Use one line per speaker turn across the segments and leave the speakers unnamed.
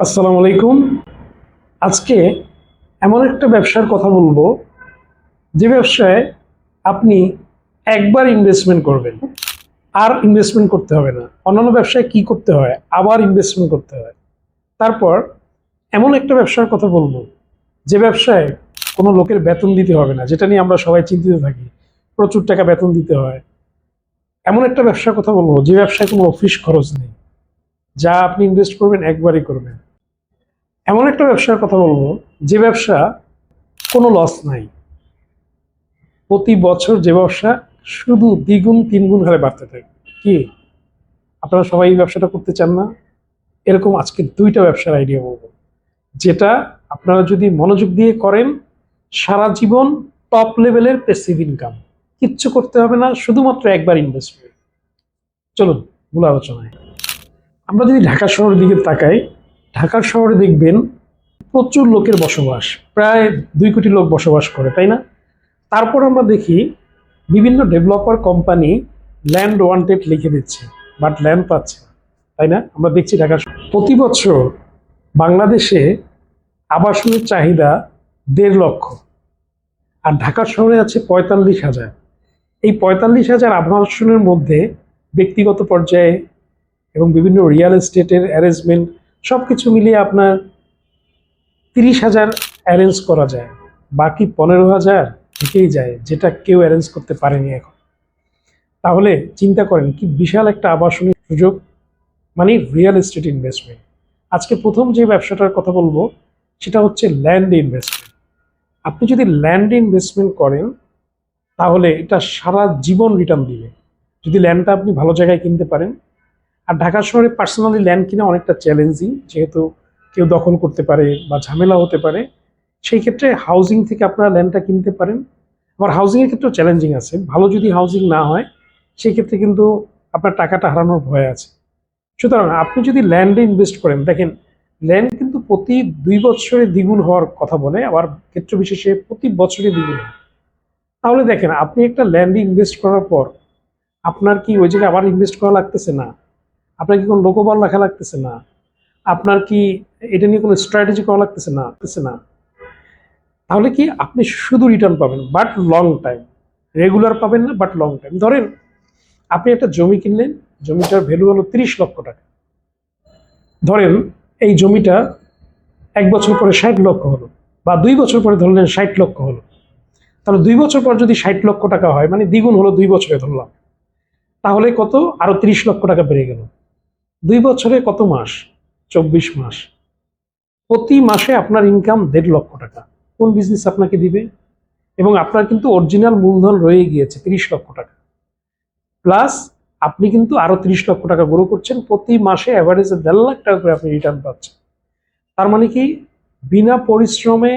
আসসালামু আলাইকুম। আজকে এমন একটা ব্যবসার কথা বলব, যে ব্যবসায় আপনি একবার ইনভেস্টমেন্ট করবেন, আর ইনভেস্টমেন্ট করতে হবে না। অন্যান্য ব্যবসায় কি করতে হয়, আবার ইনভেস্টমেন্ট করতে হয়। তারপর এমন একটা ব্যবসার কথা বলব, যে ব্যবসায় কোনো লোকের বেতন দিতে হবে না, যেটা নিয়ে আমরা সবাই চিন্তিত থাকি, প্রচুর টাকা বেতন দিতে হয়। এমন একটা ব্যবসার কথা বলব, যে ব্যবসায় কোনো অফিস খরচ নেই। যা আপনি ইনভেস্ট করবেন, একবারই করবেন। এমন একটা ব্যবসার কথা বলব, যে ব্যবসা কোনো লস নাই। প্রতি বছর যে ব্যবসা শুধু দ্বিগুণ, তিনগুণ হারে বাড়তে থাকে। কি? আপনারা সবাই এই ব্যবসাটা করতে চান না? এরকম আজকে দুইটা ব্যবসার আইডিয়া বলব। যেটা আপনারা যদি মনোযোগ দিয়ে করেন, সারা জীবন টপ লেভেলের পেসিভ ইনকাম কিচ্ছু করতে হবে না, শুধুমাত্র একবার ইনভেস্টমেন্ট চলুন, মূল আলোচনায়। আমরা যদি ঢাকা শহরের দিকে তাকাই, ঢাকা শহরে দেখবেন প্রচুর লোকের বসবাস, প্রায় দুই কোটি লোক বসবাস করে, তাই না? তারপর আমরা দেখি বিভিন্ন ডেভেলপার কোম্পানি ল্যান্ড ওয়ান্টেড লিখে দিচ্ছে, বাট ল্যান্ড পাচ্ছে, তাই না? আমরা দেখছি ঢাকা প্রতি বছর বাংলাদেশে আবাসনের চাহিদা দেড় লক্ষ, আর ঢাকা শহরে আছে পঁয়তাল্লিশ হাজার। এই পঁয়তাল্লিশ হাজার আবাসনের মধ্যে ব্যক্তিগত পর্যায়ে এবং বিভিন্ন রিয়েল এস্টেটের অ্যারেঞ্জমেন্ট সব কিছু মিলিয়ে আপনার তিরিশ হাজার অ্যারেঞ্জ করা যায়। বাকি পনেরো হাজার থেকেই যায়, যেটা কেউ অ্যারেঞ্জ করতে পারেনি এখন। তাহলে চিন্তা করেন কি বিশাল একটা আবাসনের সুযোগ মানে রিয়েল এস্টেট ইনভেস্টমেন্ট আজকে প্রথম যে ব্যবসাটার কথা বলব, সেটা হচ্ছে ল্যান্ড ইনভেস্টমেন্ট আপনি যদি ল্যান্ড ইনভেস্টমেন্ট করেন, তাহলে এটা সারা জীবন রিটার্ন দিবে। যদি ল্যান্ডটা আপনি ভালো জায়গায় কিনতে পারেন আর ঢাকা শহরে পার্সোনালি ল্যান্ড কিনা অনেকটা চ্যালেঞ্জিং যেহেতু কেউ দখল করতে পারে বা ঝামেলা হতে পারে, সেই ক্ষেত্রে হাউজিং থেকে আপনারা ল্যান্ডটা কিনতে পারেন। আবার হাউজিংয়ের ক্ষেত্রেও চ্যালেঞ্জিং আছে। ভালো যদি হাউজিং না হয়, সেই ক্ষেত্রে কিন্তু আপনার টাকাটা হারানোর ভয় আছে। সুতরাং আপনি যদি ল্যান্ডে ইনভেস্ট করেন, দেখেন ল্যান্ড কিন্তু প্রতি দুই বছরে দ্বিগুণ হওয়ার কথা বলে, আবার ক্ষেত্র বিশেষে প্রতি বছরে দ্বিগুণ হয়। তাহলে দেখেন, আপনি একটা ল্যান্ডে ইনভেস্ট করার পর আপনার কি ওই জায়গায় আবার ইনভেস্ট করা লাগতেছে না? আপনার কি কোনো লোকবল রাখা লাগতেছে না? আপনার কি এটা নিয়ে কোনো স্ট্র্যাটেজি করা লাগতেছে না? লাগতেছে না। তাহলে কি আপনি শুধু রিটার্ন পাবেন বাট লং টাইম রেগুলার পাবেন না বাট লং টাইম ধরেন, আপনি একটা জমি কিনলেন, জমিটার ভ্যালু হলো তিরিশ লক্ষ টাকা। ধরেন, এই জমিটা এক বছর পরে ষাট লক্ষ হলো, বা দুই বছর পরে ধরলেন ষাট লক্ষ হলো। তাহলে দুই বছর পর যদি ষাট লক্ষ টাকা হয় মানে দ্বিগুণ হলো দুই বছরে ধরলাম, তাহলে কত? আরও তিরিশ লক্ষ টাকা বেড়ে গেল। দুই বছরে কত মাস? চব্বিশ মাস। প্রতি মাসে আপনার ইনকাম দেড় লক্ষ টাকা। কোন বিজনেস আপনাকে দিবে? এবং আপনার কিন্তু অরিজিনাল মূলধন রয়ে গিয়েছে, তিরিশ লক্ষ টাকা। প্লাস আপনি কিন্তু আরও তিরিশ লক্ষ টাকা গ্রো করছেন, প্রতি মাসে অ্যাভারেজে দেড় লাখ টাকা করে আপনি রিটার্ন পাচ্ছেন। তার মানে কি? বিনা পরিশ্রমে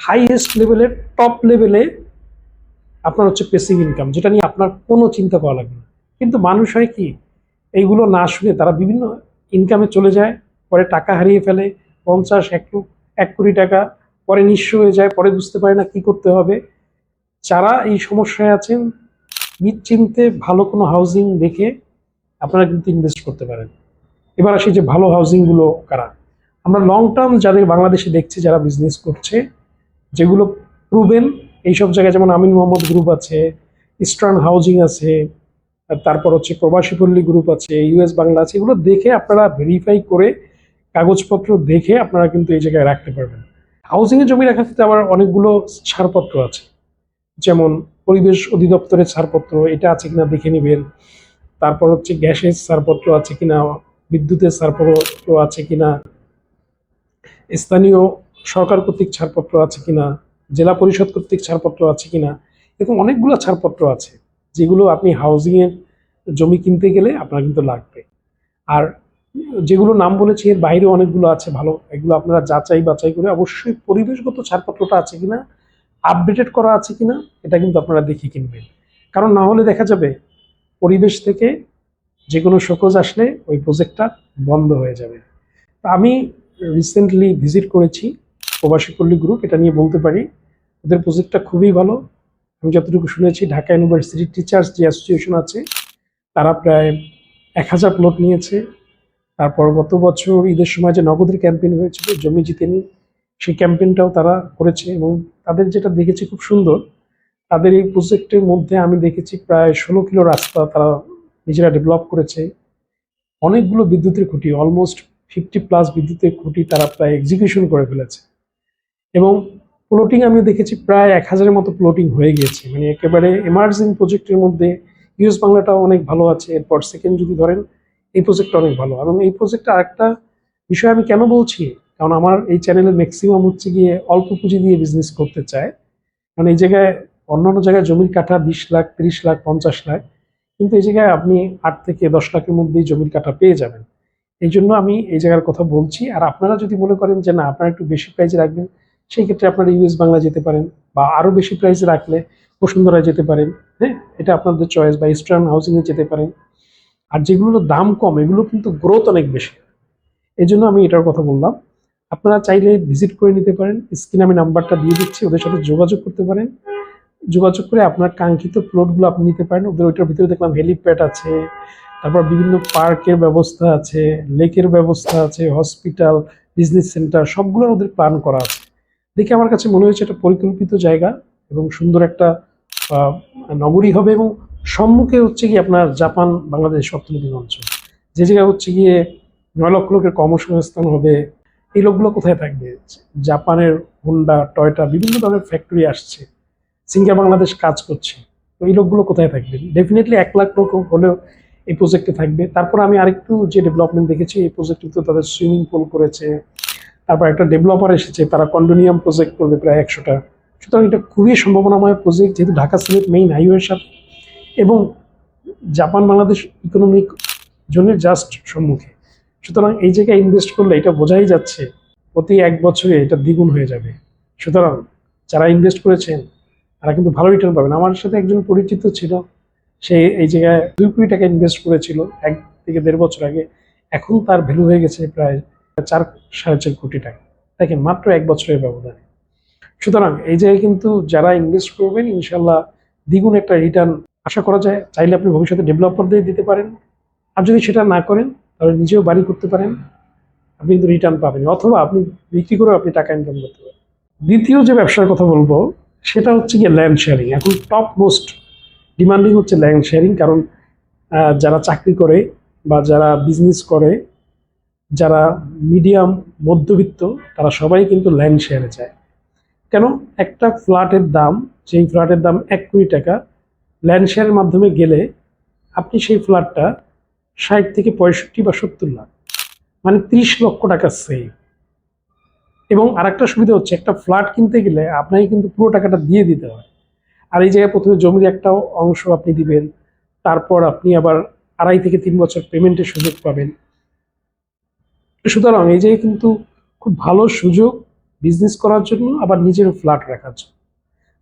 হাইয়েস্ট লেভেলে টপ লেভেলে আপনার হচ্ছে পেসিভ ইনকাম যেটা নিয়ে আপনার কোনো চিন্তা করা লাগবে না। কিন্তু মানুষ হয় কি? এইগুলো না শুনে তারা বিভিন্ন ইনকামে চলে যায়, পরে টাকা হারিয়ে ফেলে, পঞ্চাশ, এক এক কোটি টাকা পরে নিঃস্ব হয়ে যায়, পরে বুঝতে পারে না কি করতে হবে। যারা এই সমস্যায় আছেন, নিশ্চিন্তে ভালো কোনো হাউজিং দেখে আপনারা কিন্তু ইনভেস্ট করতে পারেন। এবার আসি যে ভালো হাউজিংগুলো কারা। আমরা লং টার্ম যাদের বাংলাদেশে দেখছি যারা বিজনেস করছে, যেগুলো প্রুভেন এইসব জায়গায় যেমন আমিন মোহাম্মদ গ্রুপ আছে ইস্টার্ন হাউজিং আছে তারপর হচ্ছে প্রবাসী পল্লী গ্রুপ আছে ইউএস বাংলা আছে, এগুলো দেখে আপনারা ভেরিফাই করে কাগজপত্র দেখে আপনারা কিন্তু এই জায়গায় রাখতে পারবেন। হাউজিংয়ে জমি রাখার ক্ষেত্রে আবার অনেকগুলো ছাড়পত্র আছে। যেমন পরিবেশ অধিদপ্তরের ছাড়পত্র, এটা আছে কিনা দেখে নেবেন। তারপর হচ্ছে গ্যাসের ছাড়পত্র আছে কিনা, বিদ্যুতের ছাড়পত্র আছে কিনা, স্থানীয় সরকার কর্তৃক ছাড়পত্র আছে কিনা, জেলা পরিষদ কর্তৃক ছাড়পত্র আছে কিনা, এরকম অনেকগুলো ছাড়পত্র আছে। যেগুলো আপনি হাউজিংয়ের জমি কিনতে গেলে আপনার কিন্তু লাগবে। আর যেগুলো নাম বলেছি, এর বাইরে অনেকগুলো আছে ভালো। এগুলো আপনারা যাচাই বাছাই করে অবশ্যই পরিবেশগত ছাড়পত্রটা আছে কিনা আপডেটেড করা আছে কিনা, এটা কিন্তু আপনারা দেখে কিনবেন। কারণ না হলে দেখা যাবে, পরিবেশ থেকে যে কোনো শোকজ আসলে ওই প্রজেক্টটা বন্ধ হয়ে যাবে। তা আমি রিসেন্টলি ভিজিট করেছি প্রবাসী পল্লী গ্রুপ এটা নিয়ে বলতে পারি। ওদের প্রজেক্টটা খুবই ভালো। আমি যতটুকু শুনেছি, ঢাকা ইউনিভার্সিটি টিচার্স যে অ্যাসোসিয়েশন আছে, তারা প্রায় এক হাজার প্লট নিয়েছে। তারপর গত বছর ঈদের সময় যে নগদের ক্যাম্পেইন হয়েছিল, জমি জিতে নিন সেই ক্যাম্পেইনটাও তারা করেছে এবং তাদের যেটা দেখেছি খুব সুন্দর, তাদের এই প্রজেক্টের মধ্যে আমি দেখেছি প্রায় ষোলো কিলো রাস্তা তারা নিজেরা ডেভেলপ করেছে। অনেকগুলো বিদ্যুতের খুঁটি অলমোস্ট ফিফটি প্লাস বিদ্যুতের খুঁটি তারা প্রায় এক্সিকিউশন করে ফেলেছে। এবং প্লটিং আমি দেখেছি প্রায় এক হাজারের মতো প্লটিং হয়ে গিয়েছে। মানে একেবারে এমার্জিং প্রজেক্টের মধ্যে ইউএস বাংলাটাও অনেক ভালো আছে। এরপর সেকেন্ড যদি ধরেন, এই প্রজেক্টটা অনেক ভালো। এবং এই প্রজেক্টটা আরেকটা বিষয় আমি কেন বলছি? কারণ আমার এই চ্যানেলের ম্যাক্সিমাম হচ্ছে গিয়ে অল্প পুঁজি দিয়ে বিজনেস করতে চায়। কারণ এই জায়গায় অন্যান্য জায়গায় জমির কাঠা বিশ লাখ, তিরিশ লাখ, পঞ্চাশ লাখ। কিন্তু এই জায়গায় আপনি আট থেকে দশ লাখের মধ্যেই জমির কাঠা পেয়ে যাবেন। এই জন্য আমি এই জায়গার কথা বলছি। আর আপনারা যদি মনে করেন যে না, আপনারা একটু বেশি প্রাইজে রাখবেন সেই ক্ষেত্রে আপনারা ইউএস বাংলা যেতে পারেন বা আরও বেশি প্রাইসে রাখলে বসুন্ধরায় যেতে পারেন হ্যাঁ? এটা আপনাদের চয়েস বা ইস্টার্ন হাউসিংয়ে যেতে পারেন। আর যেগুলোর দাম কম, এগুলো কিন্তু গ্রোথ অনেক বেশি। এই জন্য আমি এটার কথা বললাম। আপনারা চাইলে ভিজিট করে নিতে পারেন। স্ক্রিনে আমি নাম্বারটা দিয়ে দিচ্ছি, ওদের সাথে যোগাযোগ করতে পারেন। যোগাযোগ করে আপনার কাঙ্ক্ষিত প্লটগুলো আপনি নিতে পারেন। ওদের ওইটার ভিতরে দেখলাম হেলিপ্যাড আছে, তারপর বিভিন্ন পার্কের ব্যবস্থা আছে লেকের ব্যবস্থা আছে হসপিটাল বিজনেস সেন্টার সবগুলো ওদের প্ল্যান করা আছে। দেখে আমার কাছে মনে হয়েছে এটা পরিকল্পিত জায়গা এবং সুন্দর একটা নগরী হবে এবং সম্মুখে হচ্ছে কি আপনার জাপান, বাংলাদেশ অর্থনৈতিক অঞ্চল। যে জায়গায় হচ্ছে গিয়ে নয় লক্ষ লোকের কর্মসংস্থান হবে, এই লোকগুলো কোথায় থাকবে? জাপানের হোন্ডা, টয়টা, বিভিন্ন ধরনের ফ্যাক্টরি আসছে, সিঙ্গার বাংলাদেশ কাজ করছে, তো এই লোকগুলো কোথায় থাকবে? ডেফিনেটলি এক লাখ লোক হলেও এই প্রজেক্টে থাকবে। তারপর আমি আরেকটু যে ডেভেলপমেন্ট দেখেছি, এই প্রজেক্টে তো তাদের সুইমিং পুল করেছে তারপর একটা ডেভেলপার এসেছে, তারা কন্ডোনিয়াম প্রজেক্ট করবে প্রায় একশোটা। সুতরাং এটা খুবই সম্ভাবনাময় প্রজেক্ট যেহেতু ঢাকা সিলেট মেইন হাইওয়ের সাথে। এবং জাপান, বাংলাদেশ ইকোনমিক জোনের জাস্ট সম্মুখে। সুতরাং এই জায়গায় ইনভেস্ট করলে এটা বোঝাই যাচ্ছে, প্রতি এক বছরে এটা দ্বিগুণ হয়ে যাবে। সুতরাং যারা ইনভেস্ট করেছেন, তারা কিন্তু ভালো রিটার্ন পাবেন। আমার সাথে একজন পরিচিত ছিল, সে এই জায়গায় দুই কোটি টাকা ইনভেস্ট করেছিল, এক থেকে দেড় বছর আগে। এখন তার ভ্যালু হয়ে গেছে প্রায় চার সাড়ে চার কোটি টাকা। দেখেন, মাত্র এক বছরের ব্যবধানে। সুতরাং এই জায়গায় কিন্তু যারা ইনভেস্ট করবেন ইনশাল্লাহ দ্বিগুণ একটা রিটার্ন আশা করা যায়। চাইলে আপনি ভবিষ্যতে ডেভেলপার দিয়ে দিতে পারেন। আর যদি সেটা না করেন, তাহলে নিজেও বাড়ি করতে পারেন। আপনি কিন্তু রিটার্ন পাবেন। অথবা আপনি বিক্রি করেও আপনি টাকা ইনকাম করতে পারেন। দ্বিতীয় যে ব্যবসার কথা বলব, সেটা হচ্ছে গিয়ে ল্যান্ড শেয়ারিং এখন টপ মোস্ট ডিমান্ডিং হচ্ছে ল্যান্ড শেয়ারিং কারণ যারা চাকরি করে বা যারা বিজনেস করে যারা মিডিয়াম, মধ্যবিত্ত, তারা সবাই কিন্তু ল্যান্ড শেয়ারে চায় কেন? একটা ফ্ল্যাটের দাম সেই ফ্ল্যাটের দাম এক কোটি টাকা ল্যান্ড শেয়ারের মাধ্যমে গেলে আপনি সেই ফ্ল্যাটটা ষাট থেকে পঁয়ষট্টি বা সত্তর লাখ মানে ত্রিশ লক্ষ টাকা সেভ এবং আরেকটা সুবিধা হচ্ছে, একটা ফ্ল্যাট কিনতে গেলে আপনাকে কিন্তু পুরো টাকাটা দিয়ে দিতে হয়। আর এই জায়গায় প্রথমে জমির একটা অংশ আপনি দিবেন, তারপর আপনি আবার আড়াই থেকে তিন বছর পেমেন্টের সুযোগ পাবেন। সুতরাং এই জায়গায় কিন্তু খুব ভালো সুযোগ বিজনেস করার জন্য, আবার নিজের ফ্ল্যাট রাখার জন্য।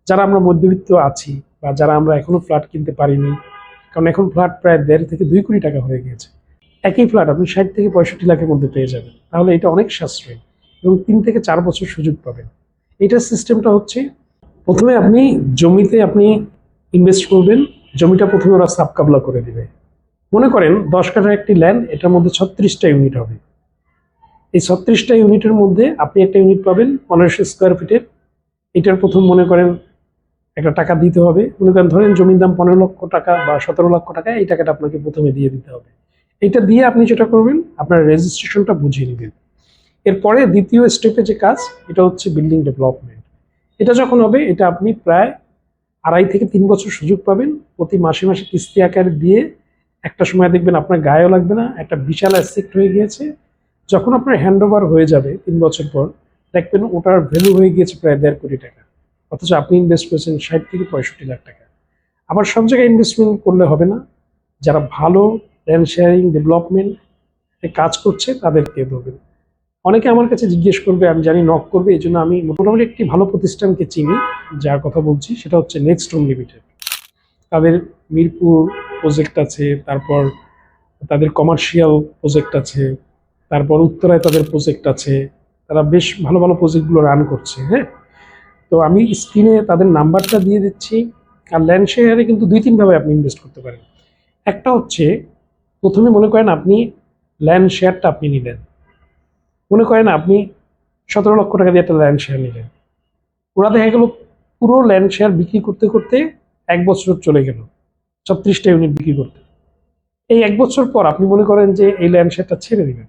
যারা আমরা মধ্যবিত্ত আছি বা যারা আমরা এখনও ফ্ল্যাট কিনতে পারিনি, কারণ এখন ফ্ল্যাট প্রায় দেড় থেকে দুই কোটি টাকা হয়ে গেছে একই ফ্ল্যাট আপনি ষাট থেকে পঁয়ষট্টি লাখের মধ্যে পেয়ে যাবেন। তাহলে এটা অনেক সাশ্রয়ী এবং তিন থেকে চার বছর সুযোগ পাবেন। এটার সিস্টেমটা হচ্ছে, প্রথমে আপনি জমিতে আপনি ইনভেস্ট করবেন, জমিটা প্রথমে ওরা সাবকাবলা করে দিবে। মনে করেন দশ কাঠার একটি ল্যান্ড এটার মধ্যে ছত্রিশটা ইউনিট হবে। এই ছত্রিশটা ইউনিটের মধ্যে আপনি একটা ইউনিট পাবেন পনেরোশো স্কোয়ার ফিটের। এটার প্রথম মনে করেন একটা টাকা দিতে হবে। মনে করেন ধরেন জমির দাম পনেরো লক্ষ টাকা বা সতেরো লক্ষ টাকা, এই টাকাটা আপনাকে প্রথমে দিয়ে দিতে হবে। এটা দিয়ে আপনি যেটা করবেন, আপনার রেজিস্ট্রেশনটা বুঝিয়ে নেবেন। এরপরে দ্বিতীয় স্টেপে যে কাজ, এটা হচ্ছে বিল্ডিং ডেভেলপমেন্ট। এটা যখন হবে, এটা আপনি প্রায় আড়াই থেকে তিন বছর সুযোগ পাবেন। প্রতি মাসে মাসে কিস্তি আকারে দিয়ে একটা সময় দেখবেন আপনার গায়েও লাগবে না, একটা বিশাল অ্যাসেক্ট হয়ে গিয়েছে। যখন আপনার হ্যান্ড ওভার হয়ে যাবে তিন বছর পর, দেখবেন ওটার ভ্যালু হয়ে গিয়েছে প্রায় দেড় কোটি টাকা। অথচ আপনি ইনভেস্ট করেছেন ষাট থেকে পঁয়ষট্টি লাখ টাকা। আবার সব জায়গায় ইনভেস্টমেন্ট করলে হবে না। যারা ভালো ল্যান্ড শেয়ারিং ডেভেলপমেন্ট কাজ করছে, তাদেরকে দেবেন অনেকে আমার কাছে জিজ্ঞেস করবে, আমি জানি নক করবে, এই জন্য আমি মোটামুটি একটি ভালো প্রতিষ্ঠানকে চিনি, যার কথা বলছি, সেটা হচ্ছে নেক্সট হোম লিমিটেড তাদের মিরপুর প্রজেক্ট আছে, তারপর তাদের কমার্শিয়াল প্রজেক্ট আছে। তারপর উত্তরায় তাদের প্রজেক্ট আছে, তারা বেশ ভালো ভালো প্রজেক্টগুলো রান করছে হ্যাঁ? তো আমি স্ক্রিনে তাদের নাম্বারটা দিয়ে দিচ্ছি আর ল্যান্ড শেয়ারে কিন্তু দুই তিনভাবে আপনি ইনভেস্ট করতে পারেন। একটা হচ্ছে, প্রথমে মনে করেন আপনি ল্যান্ড শেয়ারটা আপনি নিলেন। মনে করেন আপনি সতেরো লক্ষ টাকা দিয়ে একটা ল্যান্ড শেয়ার নিলেন। ওরা দেখা গেল পুরো ল্যান্ড শেয়ার বিক্রি করতে করতে এক বছর চলে গেল, ছত্রিশটা ইউনিট বিক্রি করতে। এই এক বছর পর আপনি মনে করেন যে এই ল্যান্ড শেয়ারটা ছেড়ে দিবেন।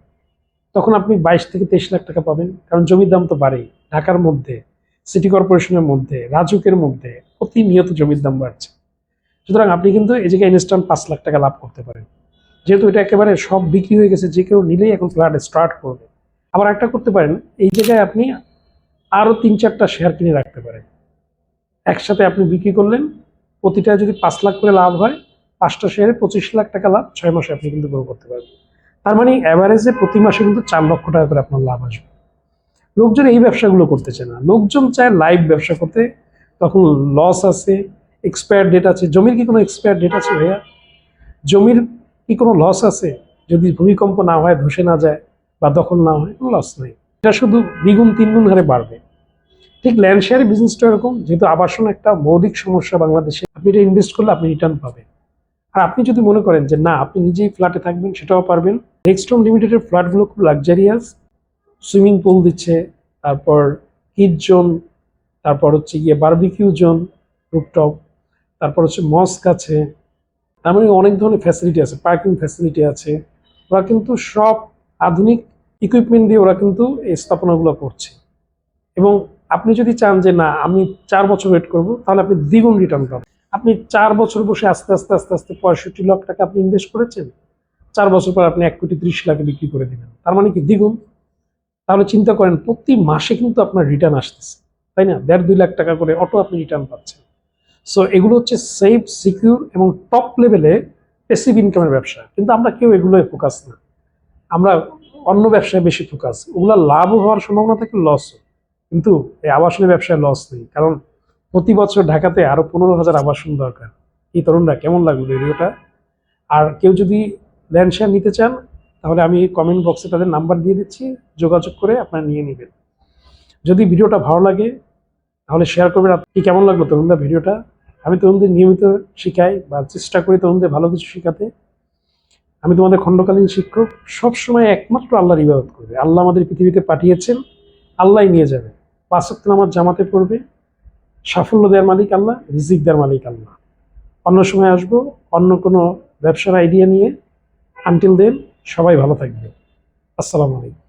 তখন আপনি বাইশ থেকে তেইশ লাখ টাকা পাবেন। কারণ জমির দাম তো বাড়েই। ঢাকার মধ্যে, সিটি কর্পোরেশনের মধ্যে, রাজুকের মধ্যে প্রতিনিয়ত জমির দাম বাড়ছে। সুতরাং আপনি কিন্তু এই জায়গায় ইনস্ট্যান্ট পাঁচ লাখ টাকা লাভ করতে পারেন। যেহেতু এটা একেবারে সব বিক্রি হয়ে গেছে, যে কেউ নিলেই এখন ফ্ল্যাট স্টার্ট করবে। আবার একটা করতে পারেন, এই জায়গায় আপনি আরও তিন চারটা শেয়ার কিনে রাখতে পারেন। একসাথে আপনি বিক্রি করলেন, প্রতিটা যদি পাঁচ লাখ করে লাভ হয়, পাঁচটা শেয়ারে পঁচিশ লাখ টাকা লাভ, ছয় মাসে আপনি কিন্তু গ্রো করতে পারবেন। তার মানে অ্যাভারেজে প্রতি মাসে কিন্তু চার লক্ষ টাকা করে আপনার লাভ আসবে। লোকজন এই ব্যবসাগুলো করতে চায় না। লোকজন চায় লাইভ ব্যবসা করতে। তখন লস আছে এক্সপায়ার ডেট আছে। জমির কি কোনো এক্সপায়ার ডেট আছে ভাইয়া? জমির কি কোনো লস আছে? যদি ভূমিকম্প না হয়, ধসে না যায় বা দখল না হয়, কোনো লস নেই। এটা শুধু দ্বিগুণ, তিনগুণ হারে বাড়বে। ঠিক ল্যান্ড শেয়ার বিজনেসটা এরকম, যেহেতু আবাসন একটা মৌলিক সমস্যা বাংলাদেশে, আপনি এটা ইনভেস্ট করলে আপনি রিটার্ন পাবেন। আর আপনি যদি মনে করেন যে না, আপনি নিজেই ফ্ল্যাটে থাকবেন, সেটাও পারবেন। নেক্সট হোম লিমিটেডের ফ্ল্যাটগুলো খুব লাক্সারিয়াস সুইমিং পুল দিচ্ছে, তারপর হিট জোন তারপর হচ্ছে গিয়ে বারবিকিউ জোন রুপটপ তারপর হচ্ছে মস্ক আছে। তার মানে অনেক ধরনের ফ্যাসিলিটি আছে পার্কিং ফ্যাসিলিটি আছে। ওরা কিন্তু সব আধুনিক ইকুইপমেন্ট দিয়ে ওরা কিন্তু এই স্থাপনাগুলো করছে। এবং আপনি যদি চান যে না, আমি চার বছর ওয়েট করব, তাহলে আপনি দ্বিগুণ রিটার্ন পাবেন। আপনি চার বছর বসে আস্তে আস্তে আস্তে আস্তে পঁয়ষট্টি লাখ টাকা আপনি ইনভেস্ট করেছেন, চার বছর পর আপনি এক কোটি ত্রিশ লাখে বিক্রি করে দিবেন তার মানে কি দ্বিগুণ? তাহলে চিন্তা করেন, প্রতি মাসে কিন্তু আপনার রিটার্ন আসতেছে, তাই না? দেড়, দুই লাখ টাকা করে অটো আপনি রিটার্ন পাচ্ছেন। সো এগুলো হচ্ছে সেফ সিকিউর এবং টপ লেভেলে পেসিভ ইনকামের ব্যবসা। কিন্তু আমরা কেউ এগুলোয় ফোকাস না। আমরা অন্য ব্যবসায় বেশি ফোকাস ওগুলো লাভ হওয়ার সম্ভাবনা থাকে লসও কিন্তু এই আবাসনের ব্যবসায় লস নেই। কারণ প্রতি বছর ঢাকাতে আরও পনেরো হাজার আবাসন দরকার। এই তরুণরা কেমন লাগল ভিডিওটা? আর কেউ যদি ল্যান্ড শেয়ার নিতে চান, তাহলে আমি কমেন্ট বক্সে তাদের নাম্বার দিয়ে দিচ্ছি, যোগাযোগ করে আপনারা নিয়ে নেবেন। যদি ভিডিওটা ভালো লাগে, তাহলে শেয়ার করবেন। আপনি কেমন লাগল তরুণরা ভিডিওটা? আমি তরুণদের নিয়মিত শিখাই বা চেষ্টা করি তরুণদের ভালো কিছু শেখাতে। আমি তোমাদের খণ্ডকালীন শিক্ষক, সবসময় একমাত্র আল্লাহর ইবাদত করবে আল্লাহ আমাদের পৃথিবীতে পাঠিয়েছেন, আল্লাহই নিয়ে যাবে। পাঁচ নামাজ জামাতে পড়বে সাফল্য দেওয়ার মালিক আল্লাহ, রিজিক দেওয়ার মালিক আল্লাহ। অন্য সময় আসব, অন্য কোনো ব্যবসার আইডিয়া নিয়ে আনটিল দেন সবাই ভালো থাকবে। আসসালামু আলাইকুম।